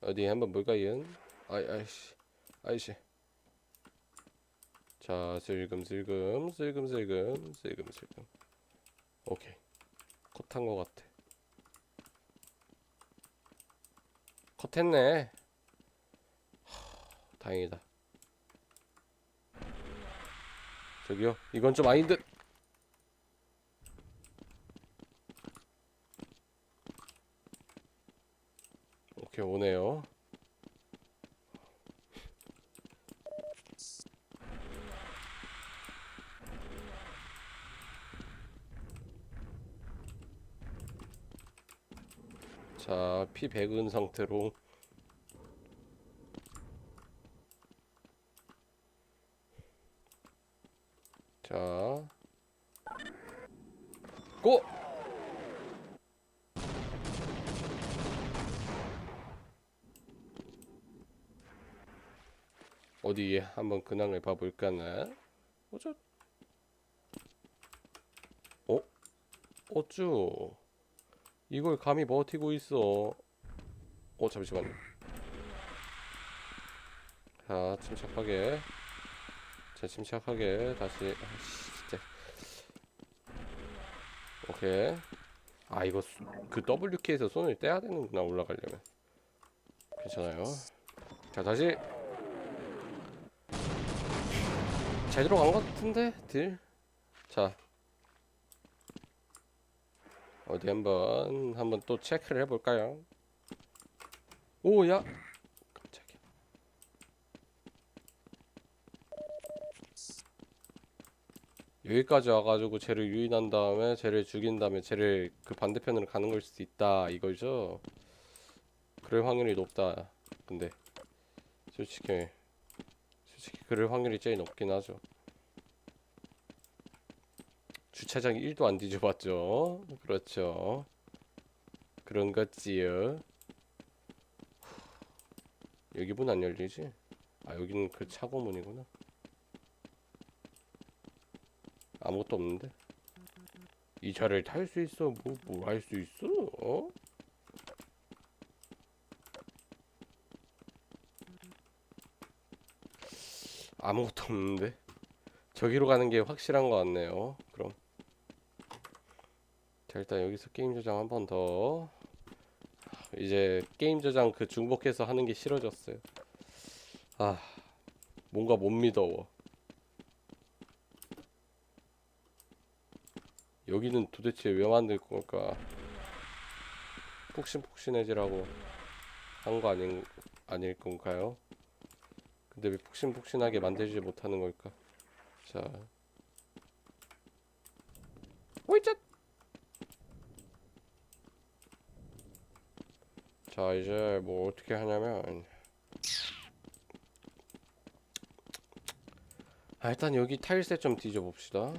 어디 한번 볼까요? 아이 아이씨 아이씨. 자 슬금슬금 슬금슬금 슬금슬금. 오케이. 컷한 거 같아. 컷했네. 하, 다행이다. 저기요 이건 좀 아닌 듯 오케이 오네요. 자, 피 100은 상태로 자, 고! 어디 한번 근황을 봐볼까나? 어쩌? 어? 어쭈? 이걸 감히 버티고 있어. 어 잠시만요. 자 침착하게. 자 침착하게 다시. 아씨 진짜. 오케이. 아 이거 수- 그 WK에서 손을 떼야 되는구나 올라가려면. 괜찮아요. 자 다시. 잘 들어간 것 같은데 딜. 자 어디 한번 한번 또 체크를 해볼까요? 오야 깜짝이야. 여기까지 와가지고 쟤를 유인한 다음에 쟤를 죽인 다음에 쟤를 그 반대편으로 가는 걸 수도 있다 이거죠. 그럴 확률이 높다. 근데 솔직히 솔직히 그럴 확률이 제일 높긴 하죠. 주차장 1도 안 뒤져봤죠. 그렇죠. 그런 거지요. 여기 문 안 열리지? 아 여기는 그 차고 문이구나. 아무것도 없는데. 이 차를 탈 수 있어? 뭐 뭐 할 수 있어? 어? 아무것도 없는데. 저기로 가는 게 확실한 것 같네요. 그럼. 자 일단 여기서 게임 저장 한 번 더 이제 게임 저장 그 중복해서 하는 게 싫어졌어요 아 뭔가 못 믿어워 여기는 도대체 왜 만들 걸까 폭신폭신해지라고 한 거 아닌 아닐 건가요? 근데 왜 폭신폭신하게 만들지 못하는 걸까? 자, 오이자 자 이제 뭐 어떻게 하냐면. 아, 일단 여기 타일셋 좀 뒤져봅시다.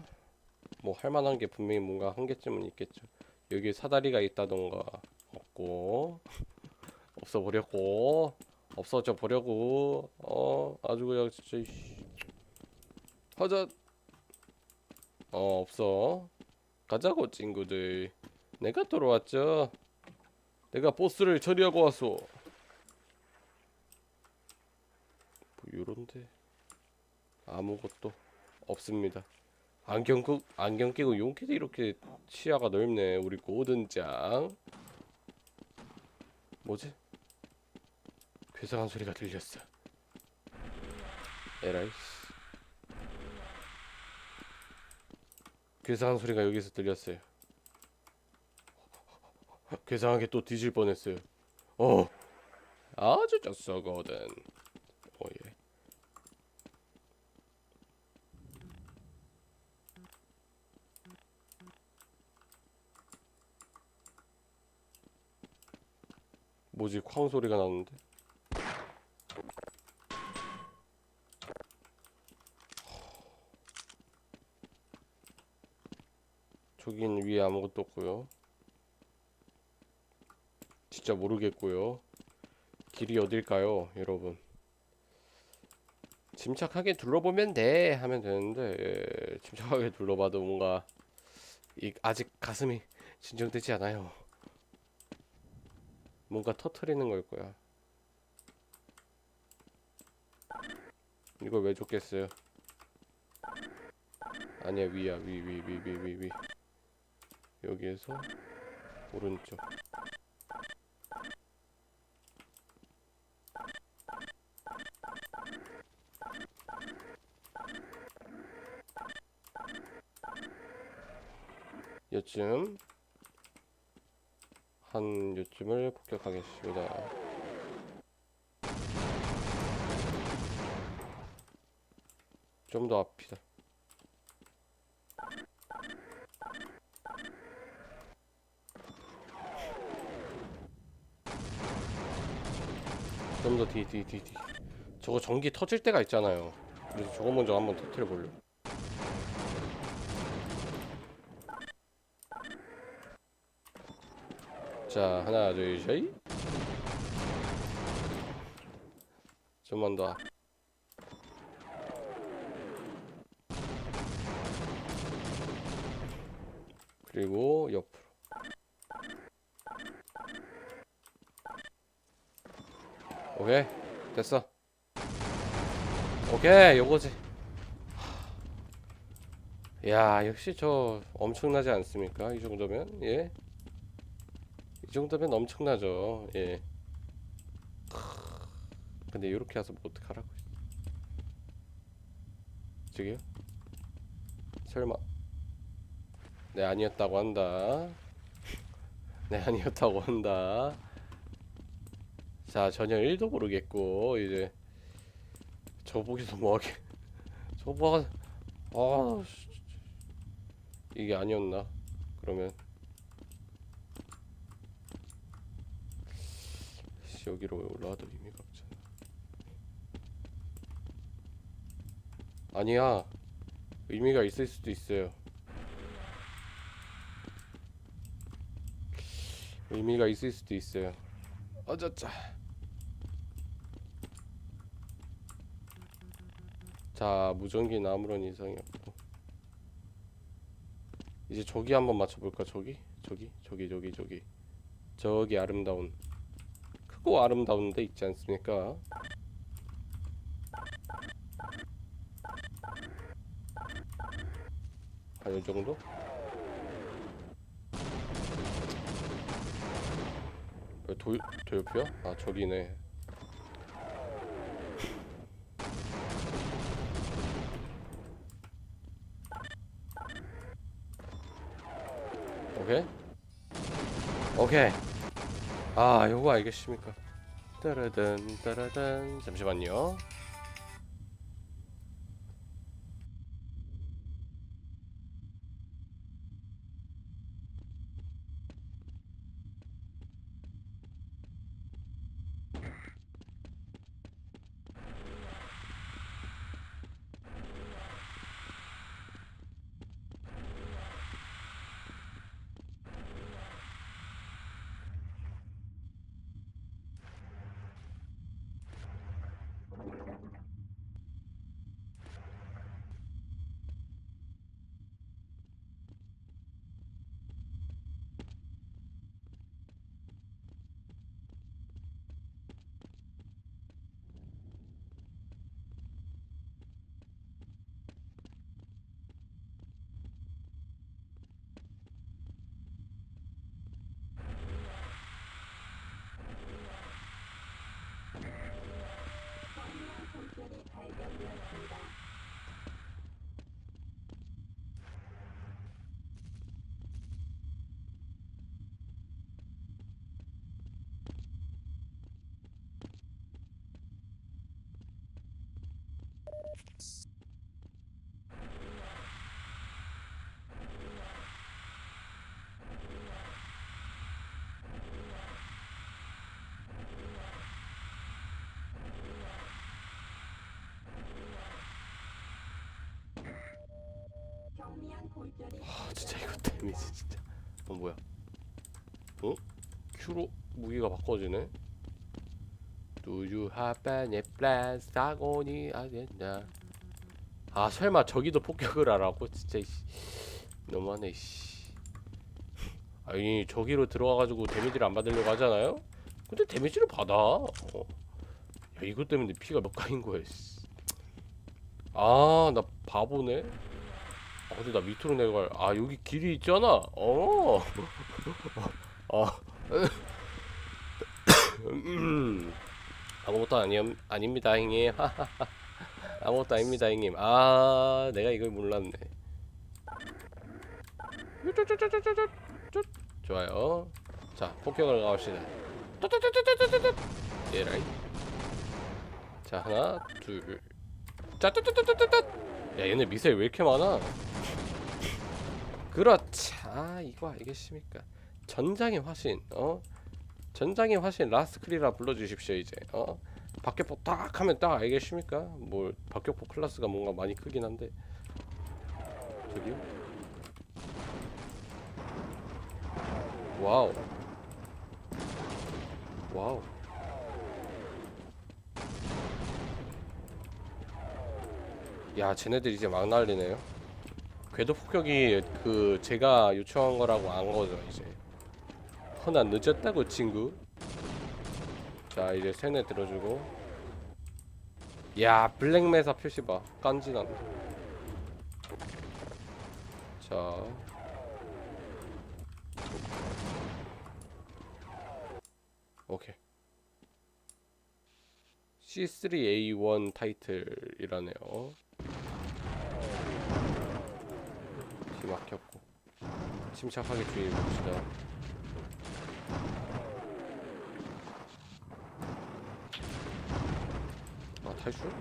뭐 할만한 게 분명히 뭔가 한 개쯤은 있겠죠. 여기 사다리가 있다던가 없고. 없어 버렸고 없어져 버려고 어 아주 그냥 진짜. 하자 어 없어 가자고 친구들 내가 돌아왔죠 내가 보스를 처리하고 왔어. 뭐 요런데 아무것도 없습니다. 안경 끄 안경 끼고 용키도 이렇게 시야가 넓네. 우리 고든장. 뭐지? 괴상한 소리가 들렸어. 에라이. 괴상한 소리가 여기서 들렸어요. 괴상하게 또 뒤질 뻔했어요. 어, 아주 졌어거든. 오예. 뭐지? 쾅 소리가 나는데? 저긴 위에 아무것도 없고요. 진짜 모르겠고요. 길이 어딜까요 여러분? 침착하게 둘러보면 돼! 하면 되는데 예, 침착하게 둘러봐도 뭔가 이, 아직 가슴이 진정되지 않아요. 뭔가 터트리는 걸 거야. 이걸 왜 줬겠어요? 아니야 위야. 위 위 위 위 위위위. 여기에서 오른쪽 요쯤 한 요쯤을 폭격하겠습니다. 좀 더 앞이다. 좀 더 뒤, 뒤, 뒤, 뒤. 저거 전기 터질 때가 있잖아요. 그래서 저거 먼저 한번 터트려 볼려. 자, 하나, 둘, 셋. 좀만 더. 앞. 그리고 옆으로. 오케이, 됐어. 오케이, 요거지. 야, 역시 저 엄청나지 않습니까? 이 정도면, 예? 이 정도면 엄청나죠. 예. 근데 이렇게 와서 뭐 어떡하라고. 저기요? 설마. 네, 아니었다고 한다. 네, 아니었다고 한다. 자, 전혀 1도 모르겠고, 이제. 저 보기도 뭐하게. 저 뭐가, 아, 씨. 이게 아니었나? 그러면. 씨, 여기로 왜 올라와도 의미가 없잖아. 아니야. 의미가 있을 수도 있어요. 의미가 있을 수도 있어요. 어쩌자. 자, 무전기는 아무런 이상이 없고. 이제 저기 한번 맞춰볼까? 저기? 저기? 저기, 저기, 저기. 저기 아름다운. 크고 아름다운 데 있지 않습니까? 한이 정도? 왜 도, 도요피야? 아 저기네 오케이 오케이. 아 요거 알겠습니까? 따라단 따라단. 잠시만요 아 진짜 이거 데미지 진짜. 어 뭐야? 어? 큐로 무기가 바꿔지네? Do you have any plans? 사고니 아겠냐? 아 설마 저기도 폭격을 하라고? 진짜 이씨. 너무하네 이씨. 아니 저기로 들어가가지고 데미지를 안 받으려고 하잖아요? 근데 데미지를 받아? 어. 야 이것 때문에 피가 몇 가인 거야 씨. 아, 나 바보네. 아, 근데 나 밑으로 내려갈. 아, 여기 길이 있잖아. 어. 아. 음. 아무것도 아니 아닙니다, 형님. 아무것도 아닙니다, 형님. 아, 내가 이걸 몰랐네. 좋아요. 자, 폭격을 가봅시다. 예라이. 자, 하나, 둘. 짜짜짜짜짜짜. 야, 얘네 미사일 왜 이렇게 많아? 그렇지. 아, 이거 알겠습니까? 전장의 화신, 어? 전장의 화신 라스크리라 불러주십시오 이제. 어? 박격포 딱 하면 딱 알겠습니까? 뭘 박격포 클래스가 뭔가 많이 크긴 한데. 저기요? 와우. 와우. 야, 쟤네들 이제 막 날리네요. 궤도 폭격이 그 제가 요청한 거라고 안 거죠 이제. 허나 늦었다고 친구. 자 이제 세네 들어주고. 야 블랙메사 표시 봐. 깐지난다. 자. 오케이. C3A1 타이틀이라네요. 기 막혔고 침착하게 주의해 봅시다. 아 탈출?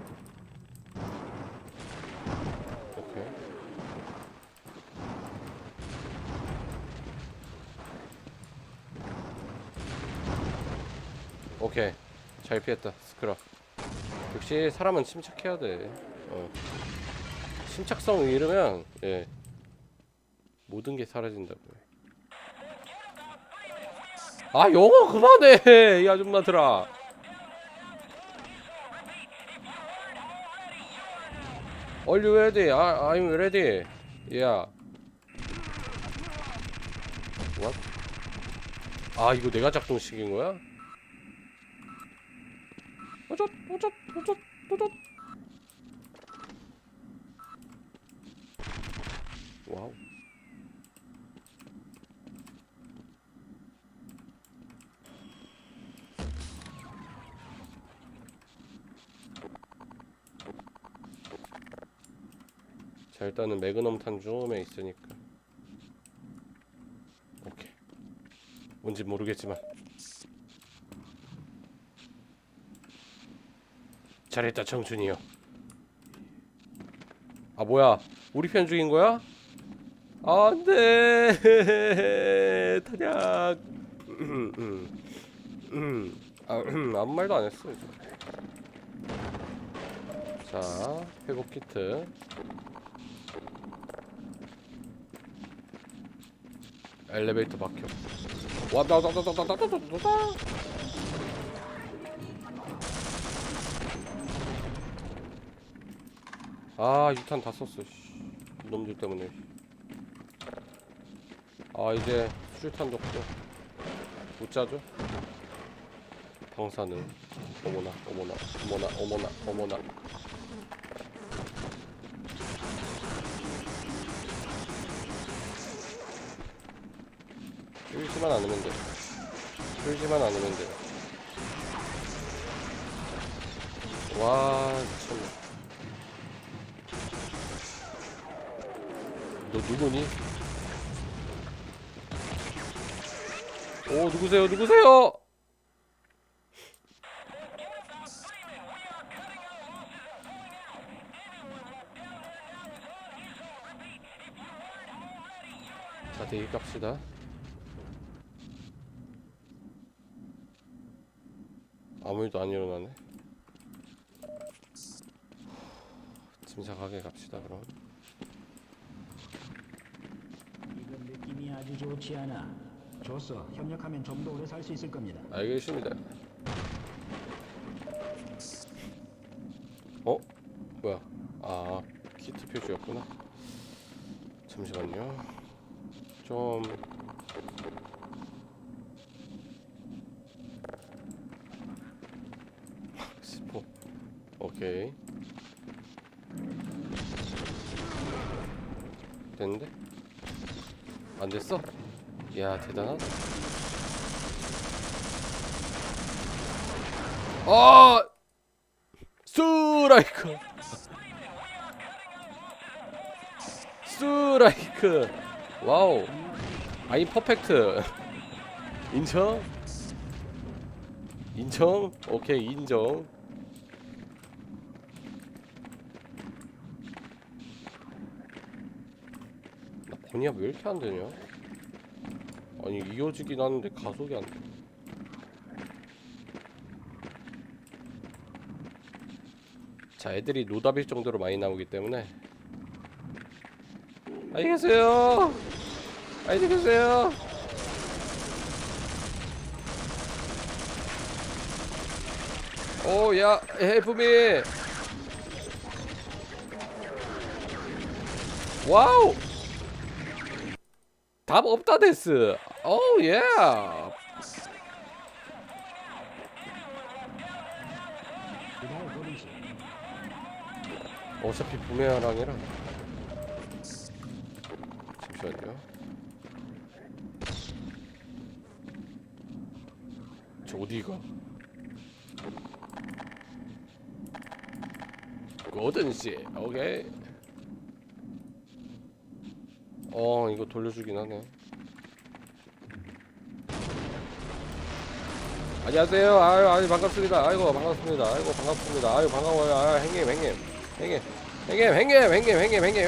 오케이. 잘 피했다 스크라. 역시 사람은 침착해야 돼. 어. 침착성 잃으면 예 모든 게 사라진다고요. 아 영어 그만해 이 아줌마들아. Are you ready? I, I'm ready. Yeah. What? 아 이거 내가 작동시킨 거야? 오젓 오젓 오젓 오젓 와우 자 일단은 매그넘 탄 줌에 있으니까. 오케이. 뭔지 모르겠지만. 잘했다 청춘이요 아 뭐야? 우리 편 중인 거야? 안돼. 음, 음, 음. 아, 음, 아무 말도 안 했어 이제. 자 회복 키트 엘리베이터 막혀. 왔다 왔다 왔다 왔다 왔다 왔다 왔다. 아 유탄 다 썼어. 씨. 놈들 때문에. 아 이제 수류탄 적고 못 짜죠? 방사능. 어머나 어머나 어머나 어머나 어머나. 끌지만 않으면 돼 끌지만 않으면 돼 와 미쳤네. 너 누구니? 오 누구세요? 누구세요? 자 대기 갑시다 아무 일도 안 일어나네 침착하게 갑시다 그럼 이건 느낌이 아주 좋지 않아. 좋소. 협력하면 좀 더 오래 살 수 있을 겁니다. 알겠습니다. 어? 뭐야? 아, 키트 표시였구나. 잠시만요. 좀 스포. 오케이. 됐는데? 안 됐어? 야 대단하다. 아 스트라이크. 스트라이크. 와우. 아이 퍼펙트. 인정? 인정? 오케이 인정 나 번이야 왜 이렇게 안 되냐? 아니 이어지긴 하는데 가속이 안 돼. 자 애들이 노답일 정도로 많이 나오기 때문에. 안녕히 계세요. 안녕히 계세요. 오야 헬프미. 와우 답 없다 데스. 오우 예 기다려 버리지. 어차피 부메랑이라 잠시만요. 저 어디가? 고든 씨. 오케이 어 이거 돌려주긴 하네. 안녕하세요. 아유 아유 반갑습니다. 아이고 반갑습니다. 아이고 반갑습니다. 아유 반가워요. 아 행님 행님. 행님. 행님 행님 행님 행님 행님.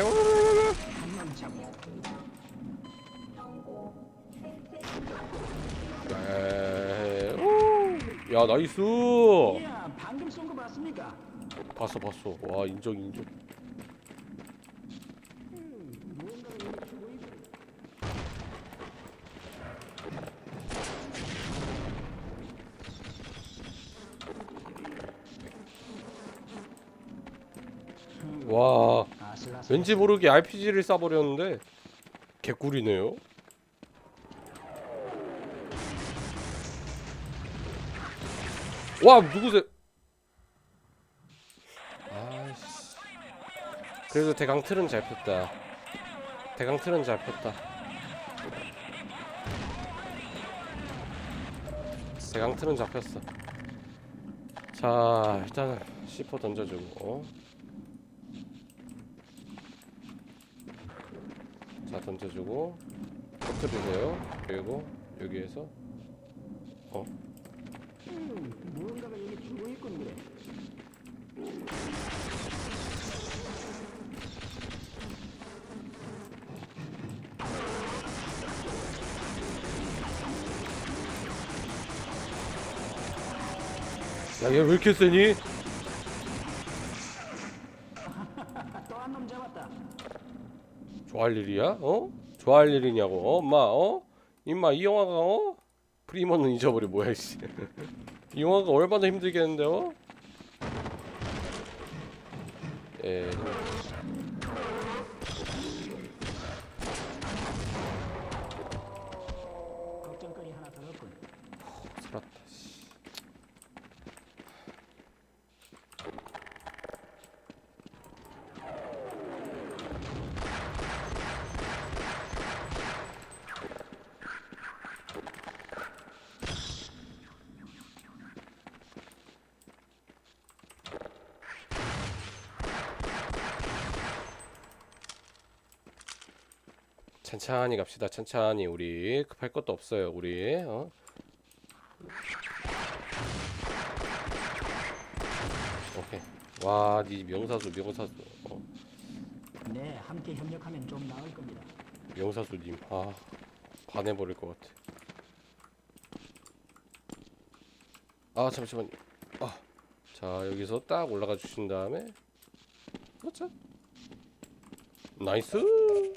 야 나이스? 봤어 봤어. 와 인정 인정 무언가를 일으키고 있군. 와 아슬아슬. 왠지 모르게 RPG를 쏴버렸는데 개꿀이네요. 와 누구세요 아이씨. 그래도 대강 틀은 잘 폈다. 대강 틀은 잘 폈다. 대강 틀은 잡혔어. 자 일단은 C4 던져주고 자 던져주고 터뜨리세요 그리고 여기에서 음, 무언가가 여기 죽고 있군 그래. 야얘 왜 이렇게 세니? 또 한 놈 잡았다. 좋아할 일이야? 어? 좋아할 일이냐고 어? 엄마 어? 임마 이 영화가 어? 프리머는 잊어버려 뭐야 씨. 이 영화가 얼마나 힘들겠는데 어? 예. 걱정거리 하나 덜었군. 살았다 씨. 천천히 갑시다. 천천히 우리 급할 것도 없어요. 우리 어? 오케이. 와, 니 명사수 명사수. 어, 네, 함께 협력하면 좀 나을 겁니다. 명사수님. 아, 반해버릴 것 같아. 아, 잠시만요. 아, 자 여기서 딱 올라가 주신 다음에, 그렇죠. 나이스.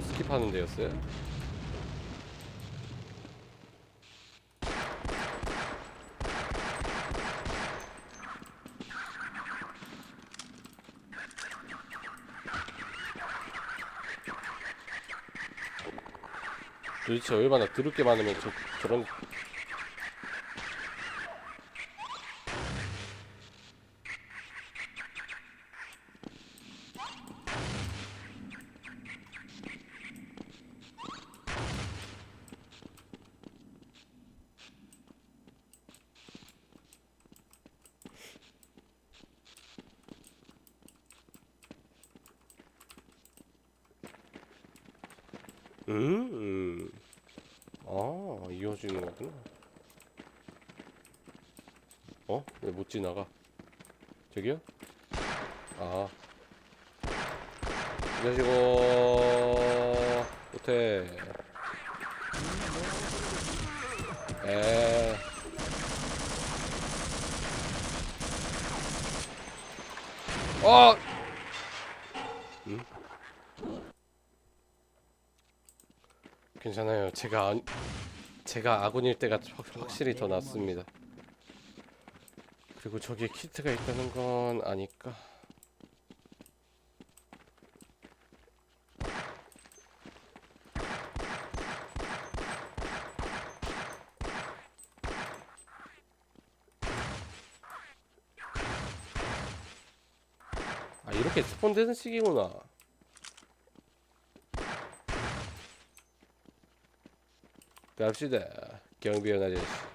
이거 스킵하는 데였어요? 도대체 얼마나 드럽게 많으면 저, 저런 음, 음. 아, 이어지는 거구나. 어? 왜 못 지나가? 저기요? 아. 이어지고, 못해. 에. 어! 음? 괜찮아요. 제가 안, 제가 아군일 때가 확, 확실히 더 낫습니다. 그리고 저기에 키트가 있다는 건 아니까. 아 이렇게 스폰되는 식이구나. 갑시다. 경비원 아저씨.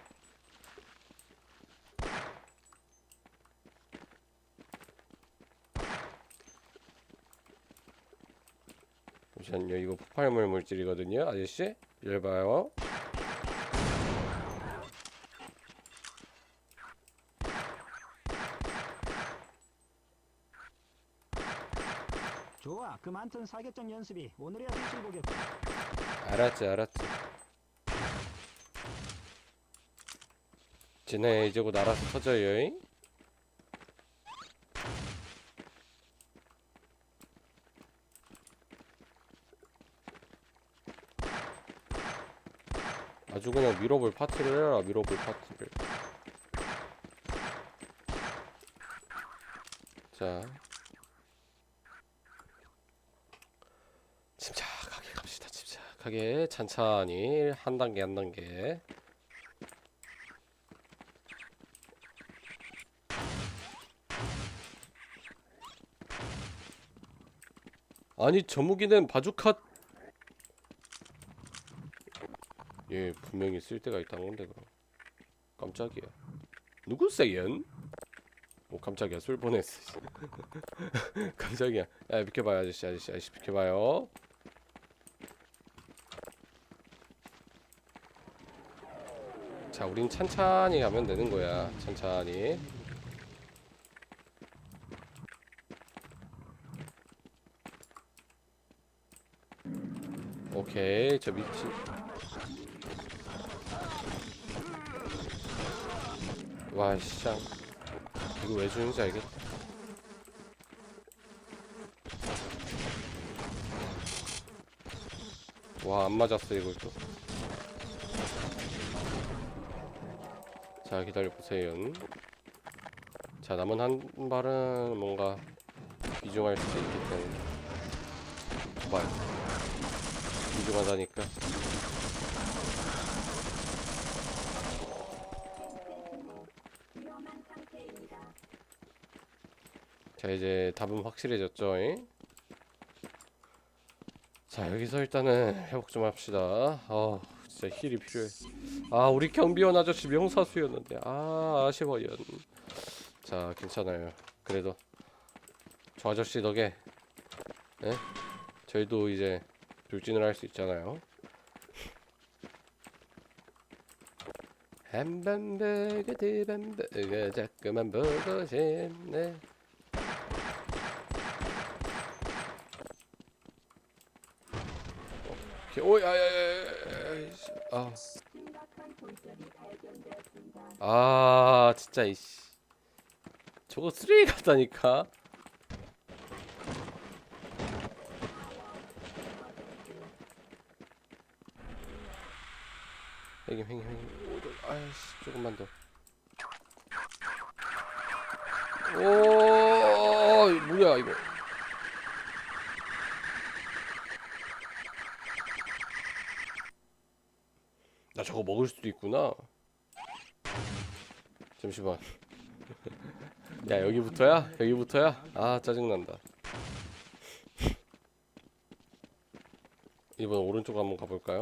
잠시만요. 이거 폭발물 물질이거든요. 아저씨. 이리 봐요. 좋아. 그 많던 사격전 연습이 오늘이야 보겠군. 알았지, 알았지. 쟤네 이제 곧 알아서 터져요. 잉? 아주 그냥 밀어볼 파티를 해라, 밀어볼 파티를. 자. 침착하게 갑시다. 침착하게 천천히 한 단계 한 단계. 아니 저무기는 바주카 예 분명히 쓸 때가 있다는 건데 그럼. 깜짝이야. 누구세요? 오 깜짝이야. 술 보냈어 깜짝이야. 야 비켜봐요 아저씨 아저씨 아저씨 비켜봐요. 자 우린 찬찬히 가면 되는 거야. 찬찬히. 오케이 저 미친 와 씨앙 이거 왜 주는지 알겠다 와 안 맞았어 이걸 또. 자 기다려 보세요. 자 남은 한 발은 뭔가 이중할 수도 있기 때문에 발 이중하다니까. 자 이제 답은 확실해졌죠. 잉? 자 여기서 일단은 회복 좀 합시다. 아 진짜 힐이 필요해. 아 우리 경비원 아저씨 명사수였는데 아 아쉬워요. 자 괜찮아요. 그래도 저 아저씨 덕에 예? 저희도 이제 돌진을 할 수 있잖아요. 한 번 보고 두번 보고 자꾸만 보고 싶네. 오 야 야 야 야 아. 아 진짜 이씨. 저거 쓰레기 같다니까. 형님 형님 오, 아이씨 조금만 더. 오, 뭐야 이거 저거 먹을 수도 있구나. 잠시만. 야 여기부터야? 여기부터야? 아 짜증난다. 이번 오른쪽 한번 가볼까요?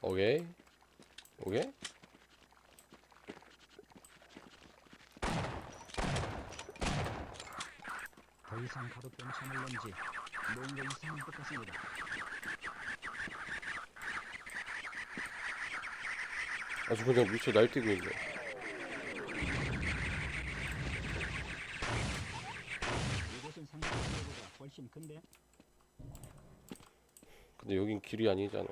오케이 오케이 더 이상 가도 괜찮을런지. 뭔가 이상한 것 같습니다. 아주 그냥 미쳐 날뛰고 있네. 이곳은 상상보다 훨씬 큰데? 근데 여긴 길이 아니잖아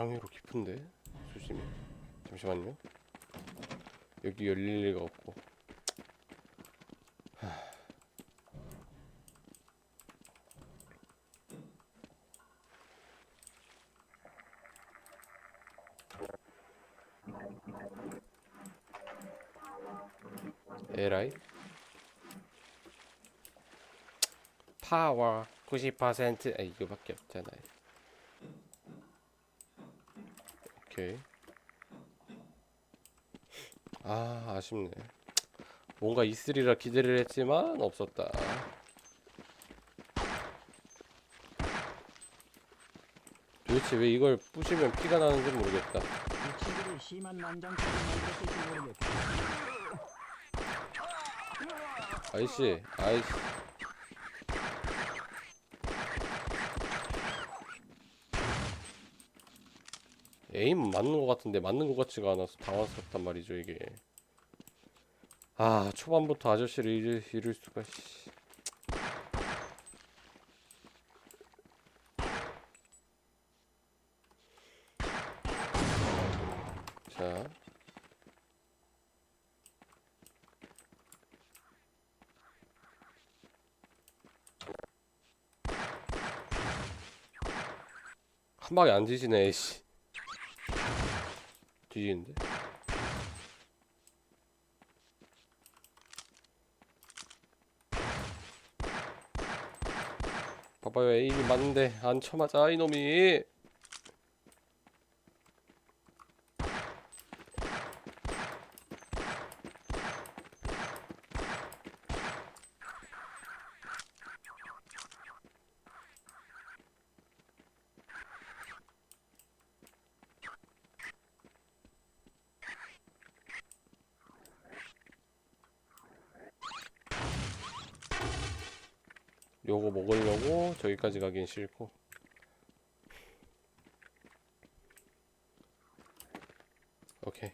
예상외로 깊은데? 조심해 잠시만요. 여기 열릴 리가 없고. 에라이? 파워 90% 아, 이거밖에 없잖아요 오케이. 아 아쉽네. 뭔가 있으리라 기대를 했지만 없었다. 도대체 왜 이걸 부시면 피가 나는지 모르겠다. 아이씨 아이씨 에임 맞는 것 같은데 맞는 것 같지가 않아서 당황스럽단 말이죠 이게. 아 초반부터 아저씨를 잃을, 잃을 수가 씨. 자. 한 방에 안 뒤지네 씨 뒤지는데? 봐봐요 에임이 맞는데. 안 쳐맞아 이놈이 요거 먹으려고 저기까지 가긴 싫고. 오케이.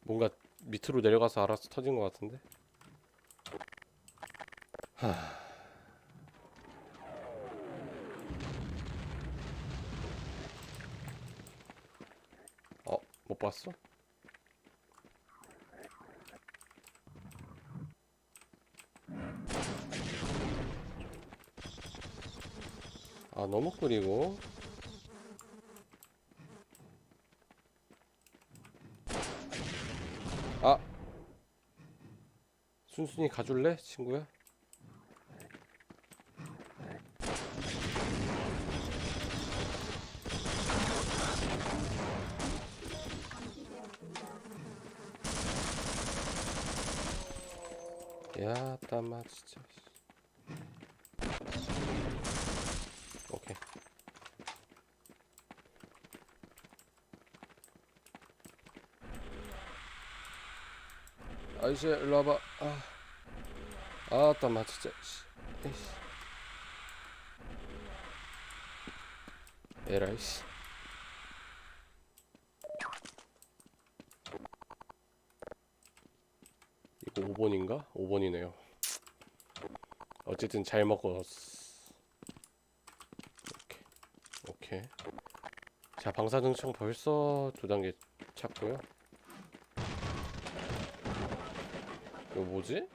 뭔가 밑으로 내려가서 알아서 터진 것 같은데? 하... 어? 못 봤어? 아 너무 끓이고 아 순순히 가줄래 친구야? 야 땀아 진짜. 오케이. 아이씨 일로 와봐. 아 아따 마 진짜 씨. 에이씨. 에라이 씨 이거 5번인가? 5번이네요 어쨌든 잘 먹었어 오케이 오케이 자 방사능청 벌써 두 단계 찾고요 이거 뭐지?